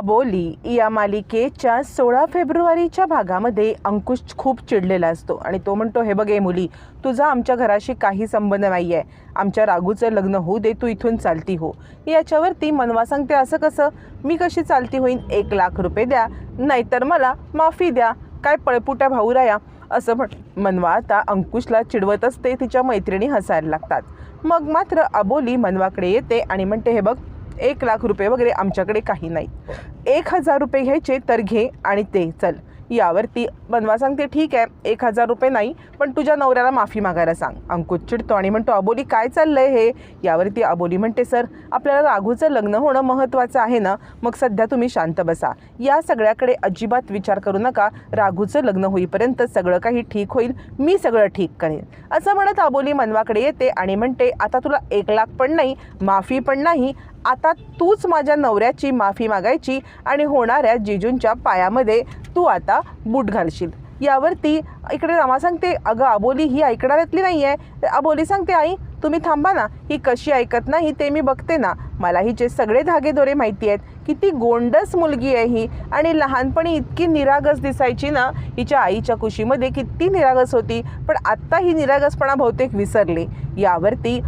अबोली या मालिकेच्या सोळा फेब्रुवारीच्या भागामध्ये अंकुश खूप चिडलेला असतो. आणि तो म्हणतो हे बघ ए मुली तुझा आमच्या घराशी काही संबंध नाही आहे आमच्या रागूचं लग्न होऊ दे तू इथून चालती हो. याच्यावरती मनवा सांगते असं कसं? मी कशी चालती होईन? एक लाख रुपये द्या. नाहीतर मला माफी द्या. काय पळपुट्या भाऊराया असं म्हण मनवा आता अंकुशला चिडवत असते तिच्या मैत्रिणी हसायला लागतात. मग मात्र अबोली मनवाकडे येते आणि म्हणते हे बघ एक लाख रुपये वगैरे आमच्याकडे काही नाहीत एक हजार रुपये घ्यायचे तर घे आणि ते चल. यावरती बनवा सांगते ठीक आहे एक हजार रुपये नाही पण तुझ्या नवऱ्याला माफी मागायला सांग. अंकुश चिडतो आणि म्हणतो अबोली काय चाललंय हे? यावरती अबोली म्हणते सर आपल्याला राघूचं लग्न होणं महत्त्वाचं आहे ना मग सध्या तुम्ही शांत बसा. या सगळ्याकडे अजिबात विचार करू नका. राघूचं लग्न होईपर्यंत सगळं काही ठीक होईल मी सगळं ठीक करेन. असं म्हणत अबोली मनवाकडे येते आणि म्हणते आता तुला एक लाख पण नाही माफी पण नाही. आता तूच माझ्या नवऱ्याची माफी मागायची आणि होणाऱ्या जिजूंच्या पायामध्ये तू आता बूट घालशील. यावरती इकडे रमा सांगते अगं अबोली ही ऐकणाऱ्यातली नाही आहे अबोली सांगते आई तुम्ही थांबा ना. ही कशी ऐकत नाही ते मी बघते ना. मला हिचे सगळे धागेदोरे माहिती आहेत. किती गोंडस मुलगी आहे ही. आणि लहानपणी इतकी निरागस दिसायची ना हिच्या आईच्या कुशीमध्ये किती निरागस होती. पण आत्ता ही निरागसपणा बहुतेक विसरली. यावरती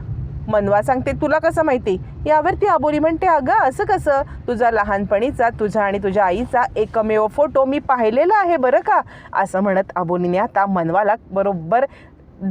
मनवा सांगते तुला कसं माहिती? यावरती अबोली म्हणते अगं असं कसं? तुझा लहानपणीचा तुझा आणि तुझ्या आईचा एकमेव फोटो मी पाहिलेला आहे बरं का? असं म्हणत अबोलीने आता मनवाला बरोबर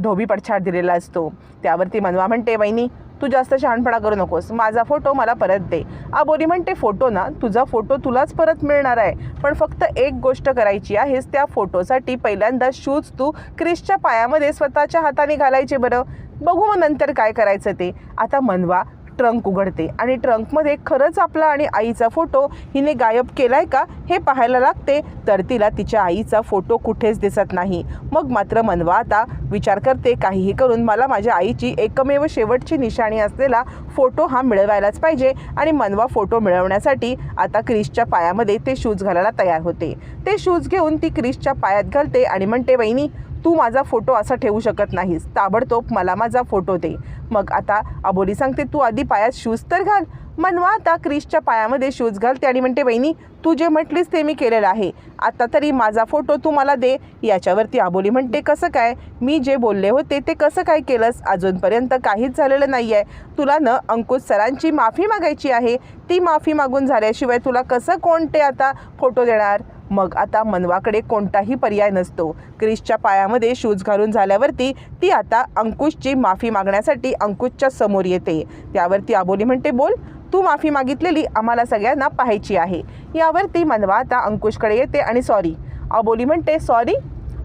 धोबी पडछाड दिलेला असतो. त्यावरती मनवा म्हणते वहिनी तू जास्त शहाणपणा करू नकोस. माझा फोटो मला परत दे. अबोली म्हणते फोटो ना तुझा फोटो तुलाच परत मिळणार आहे. पण फक्त एक गोष्ट करायची आहेस त्या फोटोसाठी पहिल्यांदा शूज तू क्रिसच्या पायामध्ये स्वतःच्या हाताने घालायचे बरं. बघू मग नंतर काय करायचं ते. आता मनवा ट्रंक उघडते आणि ट्रंकमध्ये खरंच आपला आणि आईचा फोटो हिने गायब केलाय का हे पाहायला लागते. तर तिला तिच्या आईचा फोटो कुठेच दिसत नाही. मग मात्र मनवा आता विचार करते काहीही करून मला माझ्या आईची एकमेव शेवटची निशाणी असलेला फोटो हा मिळवायलाच पाहिजे. आणि मनवा फोटो मिळवण्यासाठी आता क्रिसच्या पायामध्ये ते शूज घालायला तयार होते. ते शूज घेऊन ती क्रिसच्या पायात घालते आणि म्हणते वहिनी तू माझा फोटो असा ठेवू शकत नाहीस. ताबडतोब मला माझा फोटो दे. मग आता अबोली सांगते तू आधी पायात शूज तर घाल. मनवा आता क्रिशच्या पायामध्ये शूज घालते आणि म्हणते बहिणी तू जे म्हटलीस ते मी केलेलं आहे. आता तरी माझा फोटो तू मला दे. याच्यावरती आबोली म्हणते कसं काय? मी जे बोलले होते ते कसं काय केलंस? अजूनपर्यंत काहीच झालेलं नाही आहे तुला न अंकुश सरांची माफी मागायची आहे. ती माफी मागून झाल्याशिवाय तुला कसं कोणते आता फोटो देणार? मग आता मनवाकडे कोणताही पर्याय नसतो. क्रिसच्या पायामध्ये शूज घालून झाल्यावरती ती आता अंकुशची माफी मागण्यासाठी अंकुशच्या समोर येते. त्यावरती आबोली म्हणते बोल तू माफी मागितलेली आम्हाला सगळ्यांना पाहायची आहे. यावरती मनवा आता अंकुशकडे येते आणि सॉरी अबोली म्हणते सॉरी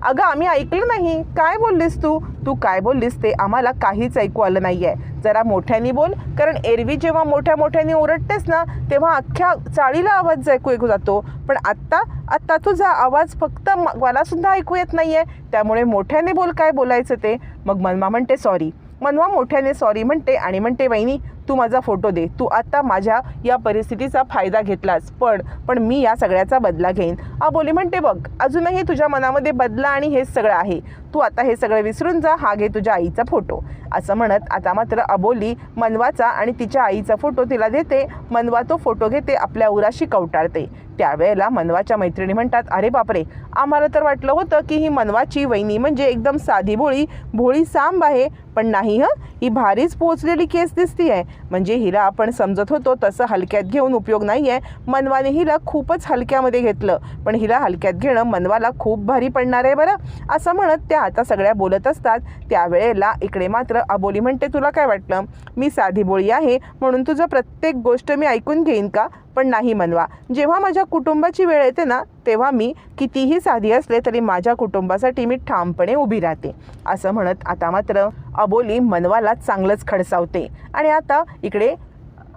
अगं आम्ही ऐकलं नाही. काय बोललीस तू? तू काय बोललीस ते आम्हाला काहीच ऐकू आलं नाही आहे जरा मोठ्याने बोल कारण एरवी जेव्हा मोठ्या मोठ्याने ओरडतेस ना तेव्हा अख्ख्या चाळीला आवाज ऐकू ऐकू जातो. पण आत्ता आत्ता तुझा आवाज फक्त म- मला सुद्धा ऐकू येत नाही आहे त्यामुळे मोठ्याने बोल काय बोलायचं ते? मग मनमा म्हणते सॉरी. मनवा मोठ्याने सॉरी म्हणते आणि म्हणते वहिनी तू माझा फोटो दे. तू आत्ता माझ्या या परिस्थितीचा फायदा घेतलास. पण पण मी या सगळ्याचा बदला घेईन. अबोली म्हणते बघ अजूनही तुझ्या मनामध्ये बदला आणि हेच सगळं आहे. तू आता हे सगळं विसरून जा हा घे तुझ्या आईचा फोटो. असं म्हणत आता मात्र अबोली मनवाचा आणि तिच्या आईचा फोटो तिला देते. मनवा तो फोटो घेते आपल्या उराशी कवटाळते. त्यावेळेला मनवाच्या मैत्रिणी म्हणतात अरे बापरे आम्हाला तर वाटलं होतं की ही मनवाची वहिनी म्हणजे एकदम साधी भोळी भोळी सांब आहे. पण नाही हं ही भारीच पोचलेली केस दिसती आहे म्हणजे हिला आपण समजत होतो तसं हलक्यात घेऊन उपयोग नाही आहे मनवाने हिला खूपच हलक्यामध्ये घेतलं. पण हिला हलक्यात घेणं मनवाला खूप भारी पडणार आहे बरं. असं म्हणत त्या आता सगळ्या बोलत असतात त्यावेळेला इकडे मात्र अबोली म्हणते तुला काय वाटलं? मी साधी बोळी आहे म्हणून तुझं प्रत्येक गोष्ट मी ऐकून घेईन का? पण नाही मनवा. जेव्हा माझ्या कुटुंबाची वेळ येते ना तेव्हा मी कितीही साधी असले तरी माझ्या कुटुंबासाठी मी ठामपणे उभी राहते. असं म्हणत आता मात्र अबोली मनवाला चांगलंच खडसावते. आणि आता इकडे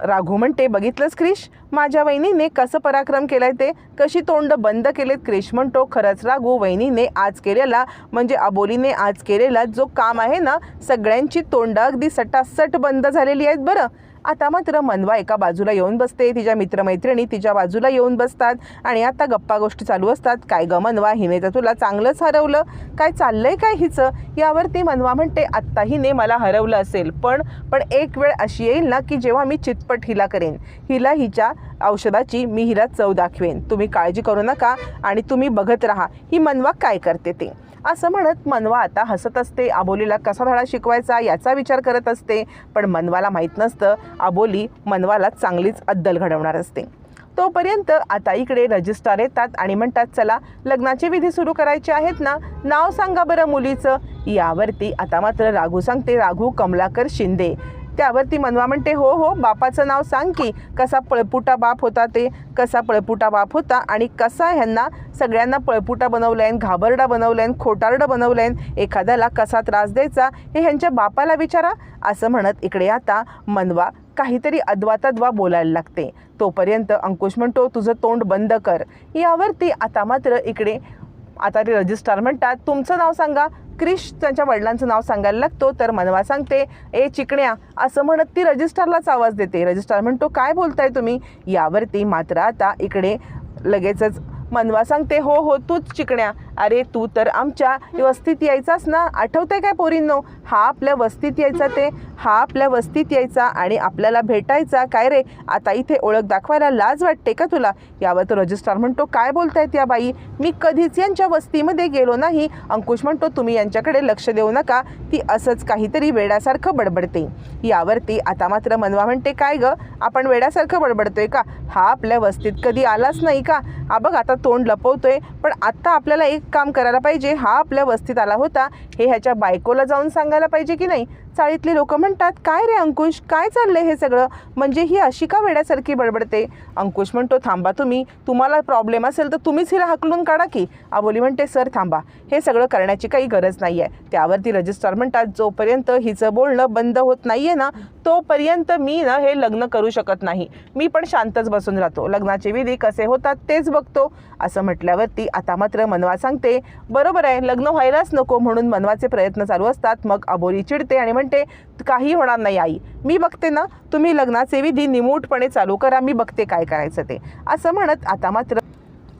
राघू म्हणते बघितलंच क्रिश? माझ्या वहिनीने कसं पराक्रम केलाय ते? कशी तोंड बंद केलेत क्रिश? म्हणतो खरंच राघू वहिनीने आज केलेला म्हणजे अबोलीने आज केलेला जो काम आहे ना सगळ्यांची तोंड अगदी सटासट बंद झालेली आहेत बरं. आता मात्र मनवा एका बाजूला येऊन बसते तिच्या मित्रमैत्रिणी तिच्या बाजूला येऊन बसतात आणि आता गप्पा गोष्टी चालू असतात. काय ग मनवा हिने तर तुला चांगलंच हरवलं? काय चाललंय काय हिचं? यावर ती मनवा म्हणते आत्ता हिने मला हरवलं असेल पण पण एक वेळ अशी येईल ना की जेव्हा मी चितपट हिला करेन. हिला हिच्या औषधाची मी हिला चव दाखवेन. तुम्ही काळजी करू नका आणि तुम्ही बघत राहा ही मनवा काय करते ते. असं म्हणत मनवा आता हसत असते. आबोलीला कसा धडा शिकवायचा याचा विचार करत असते. पण मनवाला माहीत नसतं. आबोली मनवाला चांगलीच अद्दल घडवणार असते. तोपर्यंत आता इकडे रजिस्ट्रार येतात आणि म्हणतात चला लग्नाची विधी सुरू करायची आहेत ना? नाव सांगा बरं मुलीचं. यावरती आता मात्र राघू सांगते राघू कमलाकर शिंदे. त्यावरती मनवा म्हणते हो हो बापाचं नाव सांग की कसा पळपुटा बाप होता ते कसा पळपुटा बाप होता आणि कसा ह्यांना सगळ्यांना पळपुटा बनवलाय घाबरडा बनवलाय खोटारडं बनवलंय एखाद्याला कसा त्रास द्यायचा हे ह्यांच्या बापाला विचारा. असं म्हणत इकडे आता मनवा काहीतरी अद्वातद्वा बोलायला लागते. तोपर्यंत अंकुश म्हणतो तुझं तोंड बंद कर. यावरती आता मात्र इकडे आता ते रजिस्ट्रार म्हणतात तुमचं नाव सांगा. क्रिश त्यांच्या वडिलांचं नाव सांगायला लागतो तर मनवा सांगते ए चिकण्या असं म्हणत ती रजिस्ट्रारलाच आवाज देते. रजिस्ट्रार म्हणतो काय बोलताय तुम्ही? यावरती मात्र आता इकडे लगेचच मनवा सांगते हो हो तूच चिकण्या. अरे तू तर आमच्या वस्तीत यायचास ना? आठवतंय काय पोरींनो? हा आपल्या वस्तीत यायचा ते हा आपल्या वस्तीत यायचा आणि आपल्याला भेटायचा. काय रे? आता इथे ओळख दाखवायला लाज वाटते का तुला? यावर तो रजिस्ट्रार म्हणतो काय बोलतायत या बाई? मी कधीच यांच्या वस्तीमध्ये गेलो नाही. अंकुश म्हणतो तुम्ही यांच्याकडे लक्ष देऊ नका. ती असंच काहीतरी वेड्यासारखं बडबडते. यावरती आता मात्र मनवा म्हणते काय ग? आपण वेड्यासारखं बडबडतोय का? हा आपल्या वस्तीत कधी आलाच नाही का? हा बघ आता तोंड लपवतोय पण आत्ता आपल्याला एक काम करायला पाहिजे. हा आपल्या वस्तीत आला होता. हे ह्याच्या बायकोला जाऊन सांगायला पाहिजे की नाही? चाळीतले लोक म्हणतात काय रे अंकुश? काय चाललंय हे सगळं? म्हणजे ही अशी का वेड्यासारखी बडबडते? अंकुश म्हणतो थांबा तुम्ही. तुम्हाला प्रॉब्लेम असेल तर तुम्हीच हिला हकलून काढा की. आबोली म्हणते सर थांबा. हे सगळं करण्याची काही गरज नाही आहे त्यावरती रजिस्ट्रार म्हणतात जोपर्यंत हिचं बोलणं बंद होत नाही आहे ना तोपर्यंत मी ना हे लग्न करू शकत नाही. मी पण शांतच बसून राहतो. लग्नाचे विधी कसे होतात तेच बघतो. असं म्हटल्यावरती आता मात्र मनवा सांगते बरोबर आहे लग्न व्हायलाच नको म्हणून मनवाचे प्रयत्न चालू असतात. मग अबोली चिडते आणि म्हणते काही होणार नाही आई. मी बघते ना तुम्ही लग्नाचे विधी निमूटपणे चालू करा मी बघते काय करायचं ते. असं म्हणत आता मात्र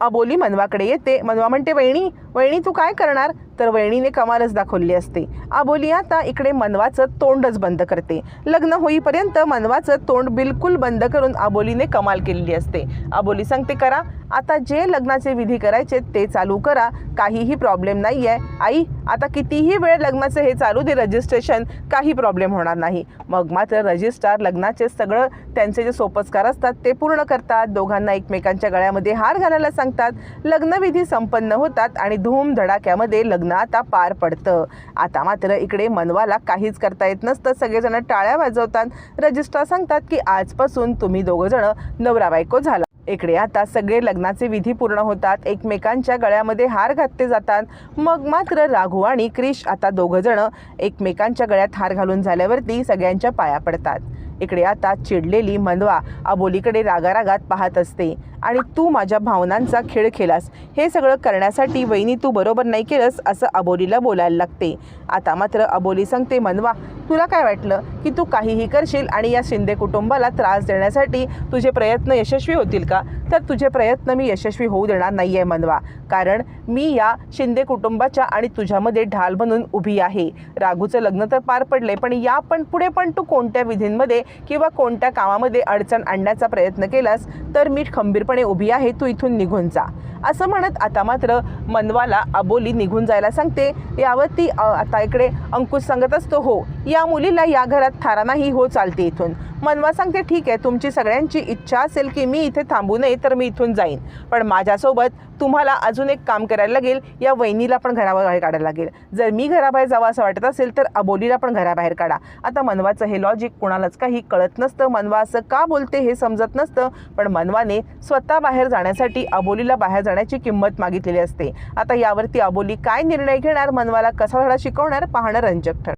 अबोली मनवाकडे येते. मनवा म्हणते वहिणी वहिणी तू काय करणार? तर वहिणीने कमालच दाखवली असते. अबोली आता इकडे मनवाचं तोंडच बंद करते. लग्न होईपर्यंत मनवाचं तोंड बिलकुल बंद करून आबोलीने कमाल केलेली असते. अबोली सांगते करा. आता जे लग्नाचे विधी करायचे ते चालू करा. काहीही प्रॉब्लेम नाही आहे आई आता कितीही वेळ लग्नाचं हे चालू दे रजिस्ट्रेशन. काही प्रॉब्लेम होणार नाही. मग मात्र रजिस्ट्रार लग्नाचे सगळं त्यांचे जे सोपस्कार असतात ते पूर्ण करतात. दोघांना एकमेकांच्या गळ्यामध्ये हार घालायला सांगतात. लग्नविधी संपन्न होतात आणि धूम धडाक्यामध्ये लग्न आता पार पडतं. आता मात्र इकडे मनवाला काहीच करता येत नसतं. सगळेजण टाळ्या वाजवतात. रजिस्ट्रार सांगतात की आजपासून तुम्ही दोघंजण नवरा बायको झाला. इकडे आता सगळे लग्नाचे विधी पूर्ण होतात. एकमेकांच्या गळ्यामध्ये हार घातले जातात. मग मात्र राघू आणि क्रिश आता दोघंजण एकमेकांच्या गळ्यात हार घालून झाल्यावरती सगळ्यांच्या पाया पडतात. इकडे आता चिडलेली मनवा अबोलीकडे रागारागात पाहत असते. आणि तू माझ्या भावनांचा खेळ खेळास. हे सगळं करण्यासाठी वहिनी तू बरोबर नाही केलंस असं अबोलीला बोलायला लागते. आता मात्र अबोली सांगते मनवा तुला काय वाटलं की तू काहीही करशील आणि या शिंदे कुटुंबाला त्रास देण्यासाठी तुझे प्रयत्न यशस्वी होतील का? तर तुझे प्रयत्न मी यशस्वी होऊ देणार नाही आहे मनवा. कारण मी या शिंदे कुटुंबाच्या आणि तुझ्यामध्ये ढाल बनून उभी आहे. राघूचं लग्न तर पार पडले पण या पण पुढे पण तू कोणत्या विधींमध्ये किंवा कोणत्या कामामध्ये अडचण आणण्याचा प्रयत्न केलास तर मी खंबीरपणे उभी आहे तू इथून निघून जा. असं म्हणत आता मात्र मनवाला अबोली निघून जायला सांगते. यावर ती आता इकडे अंकुश सांगत असतो हो या मुलीला या घरात थारा नाही हो चालते इथून. मनवा सांगते ठीक आहे तुमची सगळ्यांची इच्छा असेल की मी इथे थांबू नये तर मी इथून जाईन. पण माझ्यासोबत तुम्हाला अजून एक काम करायला लागेल या वहिनीला पण घराबाहेर काढायला लागेल. जर मी घराबाहेर जावं असं वाटत असेल तर अबोलीला पण घराबाहेर काढा. आता मनवाचं हे लॉजिक कुणालाच काही कळत नसतं. मनवा असं का बोलते हे समजत नसतं. पण मनवाने स्वतः बाहेर जाण्यासाठी अबोलीला बाहेर जाण्याची किंमत मागितलेली असते. आता यावरती अबोली काय निर्णय घेणार? मनवाला कसा धडा शिकवणार? पाहणं रंजक ठर